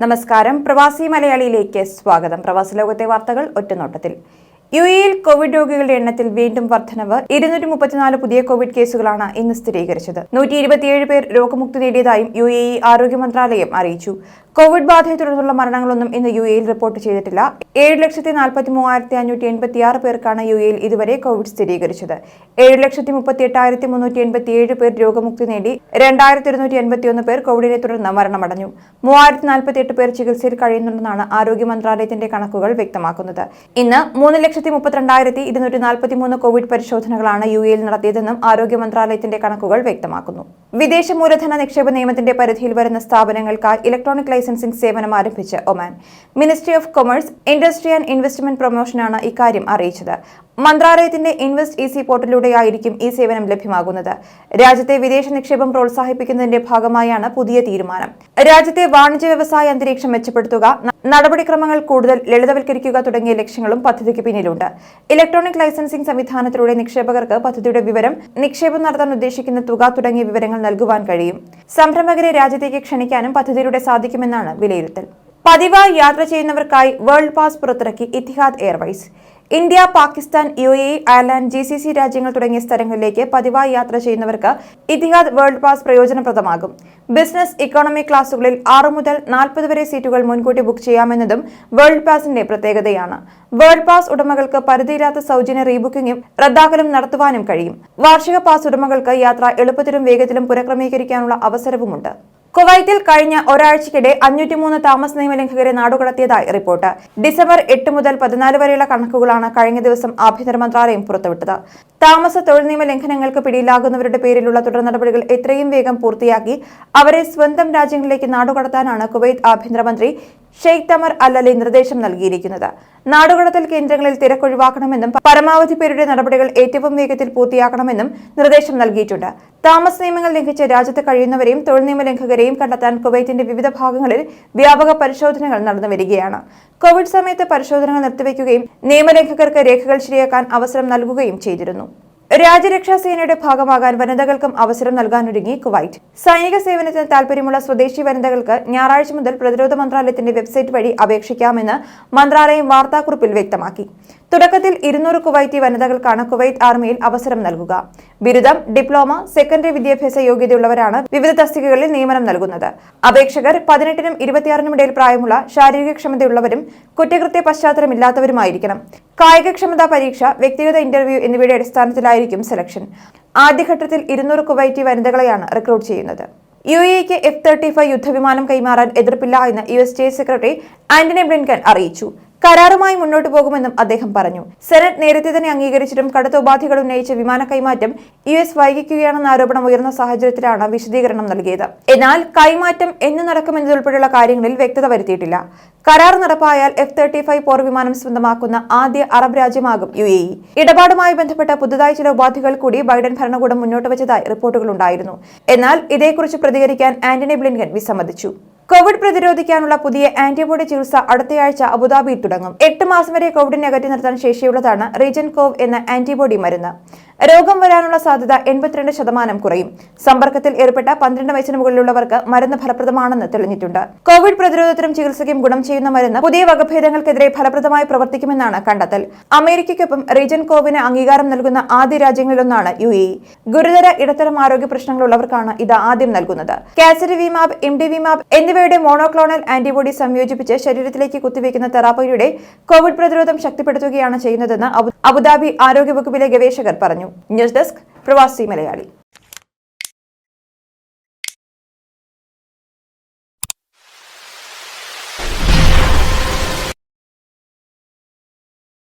നമസ്കാരം. പ്രവാസി മലയാളിയിലേക്ക് സ്വാഗതം. പ്രവാസി ലോകത്തെ വാർത്തകൾ ഒറ്റനോട്ടത്തിൽ. യു എയിൽ കോവിഡ് രോഗികളുടെ എണ്ണത്തിൽ വീണ്ടും വർധനവ്. ഇരുന്നൂറ്റി മുപ്പത്തിനാല് പുതിയ കോവിഡ് കേസുകളാണ് ഇന്ന് സ്ഥിരീകരിച്ചത്. നൂറ്റി ഇരുപത്തിയേഴ് പേർ രോഗമുക്തി നേടിയതായും യു എ ഇ ആരോഗ്യ മന്ത്രാലയം അറിയിച്ചു. കോവിഡ് ബാധയെ തുടർന്നുള്ള മരണങ്ങളൊന്നും ഇന്ന് യു എയിൽ റിപ്പോർട്ട് ചെയ്തിട്ടില്ല. ഏഴ് ലക്ഷത്തി നാൽപ്പത്തി മൂവായിരത്തി അഞ്ഞൂറ്റി എൺപത്തിയാറ് പേർക്കാണ് യു എയിൽ ഇതുവരെ കോവിഡ് സ്ഥിരീകരിച്ചത്. ഏഴ് ലക്ഷത്തി മുപ്പത്തി എട്ടായിരത്തി മുന്നൂറ്റി എൺപത്തിയേഴ് പേർ രോഗമുക്തി നേടി രണ്ടായിരത്തി ഇരുന്നൂറ്റി എൺപത്തിയൊന്ന് പേർ കോവിഡിനെ തുടർന്ന് മരണമടഞ്ഞു. മൂവായിരത്തി നാൽപ്പത്തി എട്ട് പേർ ചികിത്സയിൽ കഴിയുന്നുണ്ടെന്നാണ് ആരോഗ്യ മന്ത്രാലയത്തിന്റെ കണക്കുകൾ വ്യക്തമാക്കുന്നത്. ഇന്ന് മൂന്ന് ലക്ഷത്തി മുപ്പത്തിരണ്ടായിരത്തി ഇരുന്നൂറ്റി നാൽപ്പത്തി മൂന്ന് കോവിഡ് പരിശോധനകളാണ് യു എയിൽ നടത്തിയതെന്നും ആരോഗ്യ മന്ത്രാലയത്തിന്റെ കണക്കുകൾ വ്യക്തമാക്കുന്നു. വിദേശ മൂലധന നിക്ഷേപ നിയമത്തിന്റെ പരിധിയിൽ വരുന്ന സ്ഥാപനങ്ങൾക്കായി ഇലക്ട്രോണിക് ലൈസൻസിംഗ് സേവനം ആരംഭിച്ച് Oman. Ministry of commerce industry and investment പ്രൊമോഷനാണ് ഇക്കാര്യം അറിയിച്ചത്. മന്ത്രാലയത്തിന്റെ ഇൻവെസ്റ്റ് ഇസി പോർട്ടലിലൂടെയായിരിക്കും ഈ സേവനം ലഭ്യമാകുന്നത്. രാജ്യത്തെ വിദേശ നിക്ഷേപം പ്രോത്സാഹിപ്പിക്കുന്നതിന്റെ ഭാഗമായാണ് പുതിയ തീരുമാനം. രാജ്യത്തെ വാണിജ്യ വ്യവസായ അന്തരീക്ഷം മെച്ചപ്പെടുത്തുക നടപടിക്രമങ്ങൾ കൂടുതൽ ലളിതവൽക്കരിക്കുക തുടങ്ങിയ ലക്ഷ്യങ്ങളും പദ്ധതിക്ക് പിന്നിലുണ്ട്. ഇലക്ട്രോണിക് ലൈസൻസിംഗ് സംവിധാനത്തിലൂടെ നിക്ഷേപകർക്ക് പദ്ധതിയുടെ വിവരം നിക്ഷേപം നടത്താൻ ഉദ്ദേശിക്കുന്ന തുക തുടങ്ങിയ വിവരങ്ങൾ നൽകുവാൻ കഴിയും. സംരംഭകരെ രാജ്യത്തേക്ക് ക്ഷണിക്കാനും പദ്ധതിയിലൂടെ സാധിക്കുമെന്നാണ് വിലയിരുത്തൽ. പതിവായി യാത്ര ചെയ്യുന്നവർക്കായി വേൾഡ് പാസ് പുറത്തിറക്കി Etihad Airways India Pakistan U A Ireland G C C രാജ്യങ്ങൾ തുടങ്ങിയ സ്ഥലങ്ങളിലേക്ക് പതിവായി യാത്ര ചെയ്യുന്നവർക്ക് ഇതിഹാദ് വേൾഡ് പാസ് പ്രയോജനപ്രദമാകും. ബിസിനസ് ഇക്കോണമി ക്ലാസുകളിൽ ആറു മുതൽ നാൽപ്പത് വരെ സീറ്റുകൾ മുൻകൂട്ടി ബുക്ക് ചെയ്യാമെന്നതും വേൾഡ് പാസിന്റെ പ്രത്യേകതയാണ്. വേൾഡ് പാസ് ഉടമകൾക്ക് പരിധിയില്ലാത്ത സൗജന്യ റീബുക്കിംഗും റദ്ദാക്കലും നടത്തുവാനും കഴിയും. വാർഷിക പാസ് ഉടമകൾക്ക് യാത്ര എളുപ്പത്തിലും വേഗത്തിലും പുനഃക്രമീകരിക്കാനുള്ള അവസരവുമുണ്ട്. കുവൈറ്റിൽ കഴിഞ്ഞ ഒരാഴ്ചക്കിടെ അഞ്ഞൂറ്റിമൂന്ന് താമസ നിയമലംഘകരെ നാടുകടത്തിയതായി റിപ്പോർട്ട്. ഡിസംബർ എട്ട് മുതൽ പതിനാല് വരെയുള്ള കണക്കുകളാണ് കഴിഞ്ഞ ദിവസം ആഭ്യന്തര മന്ത്രാലയം പുറത്തുവിട്ടത്. താമസ തൊഴിൽ നിയമ ലംഘനങ്ങൾക്ക് പിടിയിലാകുന്നവരുടെ പേരിലുള്ള തുടർ നടപടികൾ എത്രയും വേഗം പൂർത്തിയാക്കി അവരെ സ്വന്തം രാജ്യങ്ങളിലേക്ക് നാടുകടത്താനാണ് കുവൈത്ത് ആഭ്യന്തരമന്ത്രി ഷെയ്ഖ് തമർ അല്ലലി നിർദ്ദേശം നൽകിയിരിക്കുന്നത്. നാടുകടത്തൽ കേന്ദ്രങ്ങളിൽ തിരക്കൊഴിവാക്കണമെന്നും പരമാവധി പേരുടെ നടപടികൾ ഏറ്റവും വേഗത്തിൽ പൂർത്തിയാക്കണമെന്നും നിർദ്ദേശം നൽകിയിട്ടുണ്ട്. താമസ നിയമങ്ങൾ ലംഘിച്ച് രാജ്യത്ത് കഴിയുന്നവരെയും തൊഴിൽ നിയമ ലംഘകരെയും കണ്ടെത്താൻ കുവൈത്തിന്റെ വിവിധ ഭാഗങ്ങളിൽ വ്യാപക പരിശോധനകൾ നടന്നു വരികയാണ്. കോവിഡ് സമയത്ത് പരിശോധനകൾ നിർത്തിവെക്കുകയും നിയമലംഘകർക്ക് രേഖകൾ ശരിയാക്കാൻ അവസരം നൽകുകയും ചെയ്തിരുന്നു. രാജ്യരക്ഷാ സേനയുടെ ഭാഗമാകാൻ വനിതകൾക്കും അവസരം നൽകാനൊരുങ്ങി കുവൈറ്റ്. സൈനിക സേവനത്തിന് താൽപര്യമുള്ള സ്വദേശി വനിതകൾക്ക് ഞായറാഴ്ച മുതൽ പ്രതിരോധ മന്ത്രാലയത്തിന്റെ വെബ്സൈറ്റ് വഴി അപേക്ഷിക്കാമെന്ന് മന്ത്രാലയം വാർത്താക്കുറിപ്പിൽ വ്യക്തമാക്കി. തുടക്കത്തിൽ ഇരുന്നൂറ് കുവൈറ്റി വനിതകൾക്കാണ് കുവൈറ്റ് ആർമിയിൽ അവസരം നൽകുക. ബിരുദം ഡിപ്ലോമ സെക്കൻഡറി വിദ്യാഭ്യാസ യോഗ്യതയുള്ളവരാണ് വിവിധ തസ്തികകളിൽ നിയമനം നൽകുന്നത്. അപേക്ഷകർ പതിനെട്ടിനും ഇരുപത്തിയാറിനും ഇടയിൽ പ്രായമുള്ള ശാരീരിക ക്ഷമതയുള്ളവരും കുറ്റകൃത്യ പശ്ചാത്തലമില്ലാത്തവരുമായിരിക്കണം. കായികക്ഷമതാ പരീക്ഷ വ്യക്തിഗത ഇന്റർവ്യൂ എന്നിവയുടെ അടിസ്ഥാനത്തിലായിരിക്കും സെലക്ഷൻ ആദ്യഘട്ടത്തിൽ ഇരുന്നൂറ് കുവൈറ്റി വനിതകളെയാണ് റിക്രൂട്ട് ചെയ്യുന്നത്. യു എക്ക് എഫ് തേർട്ടി ഫൈവ് യുദ്ധവിമാനം കൈമാറാൻ എതിർപ്പില്ല എന്ന് U S state secretary Antony Blinken അറിയിച്ചു. കരാറുമായി മുന്നോട്ടു പോകുമെന്നും അദ്ദേഹം പറഞ്ഞു. സെനറ്റ് നേരത്തെ തന്നെ അംഗീകരിച്ചിട്ടും കടുത്ത ഉപാധികൾ ഉന്നയിച്ച് വിമാന കൈമാറ്റം യു എസ് വൈകിക്കുകയാണെന്ന ആരോപണം ഉയർന്ന സാഹചര്യത്തിലാണ് വിശദീകരണം നൽകിയത്. എന്നാൽ കൈമാറ്റം എന്ന് നടക്കുമെന്നതുൾപ്പെടെയുള്ള കാര്യങ്ങളിൽ വ്യക്തത വരുത്തിയിട്ടില്ല. കരാർ നടപ്പായാൽ എഫ് തേർട്ടി ഫൈവ് പോർ വിമാനം സ്വന്തമാക്കുന്ന ആദ്യ അറബ് രാജ്യമാകും യു എ ഇ. ഇടപാടുമായി ബന്ധപ്പെട്ട പുതുതായി ചില ഉപാധികൾ കൂടി ബൈഡൻ ഭരണകൂടം മുന്നോട്ട് വെച്ചതായി റിപ്പോർട്ടുകളുണ്ടായിരുന്നു എന്നാൽ ഇതേക്കുറിച്ച് പ്രതികരിക്കാൻ ആന്റണി ബ്ലിൻകൻ വിസമ്മതിച്ചു. കോവിഡ് പ്രതിരോധിക്കാനുള്ള പുതിയ ആന്റിബോഡി ചികിത്സ അടുത്തയാഴ്ച അബുദാബിയിൽ തുടങ്ങും. എട്ട് മാസം വരെ കോവിഡിനെ അകറ്റി നിർത്താൻ ശേഷിയുള്ളതാണ് റീജൻ കോവ് എന്ന ആന്റിബോഡി മരുന്ന്. രോഗം വരാനുള്ള സാധ്യത എൺപത്തിരണ്ട് ശതമാനം കുറയും. സമ്പർക്കത്തിൽ ഏർപ്പെട്ട പന്ത്രണ്ട് വയസ്സിന് മുകളിലുള്ളവർക്ക് മരുന്ന് ഫലപ്രദമാണെന്ന് തെളിഞ്ഞിട്ടുണ്ട്. കോവിഡ് പ്രതിരോധത്തിനും ചികിത്സയ്ക്കും ഗുണം ചെയ്യുന്ന മരുന്ന് പുതിയ വകഭേദങ്ങൾക്കെതിരെ ഫലപ്രദമായി പ്രവർത്തിക്കുമെന്നാണ് കണ്ടെത്തൽ. അമേരിക്കയ്ക്കൊപ്പം റീജൻ കോവിന് അംഗീകാരം നൽകുന്ന ആദ്യ രാജ്യങ്ങളിലൊന്നാണ് യു എ ഗുരുതര ഇടത്തരം ആരോഗ്യ പ്രശ്നങ്ങളുള്ളവർക്കാണ് ഇത് ആദ്യം നൽകുന്നത്. കാസരിവിമാബ് എം ഡി വിമാബ് എന്നിവയുടെ മോണോക്ലോണൽ ആന്റിബോഡി സംയോജിപ്പിച്ച് ശരീരത്തിലേക്ക് കുത്തിവെക്കുന്ന തെറാപ്പിയുടെ കോവിഡ് പ്രതിരോധം ശക്തിപ്പെടുത്തുകയാണ് ചെയ്യുന്നതെന്ന് അബുദാബി ആരോഗ്യവകുപ്പിലെ ഗവേഷകർ പറഞ്ഞു. ന്യൂസ് ഡെസ്ക് പ്രവാസി മലയാളി.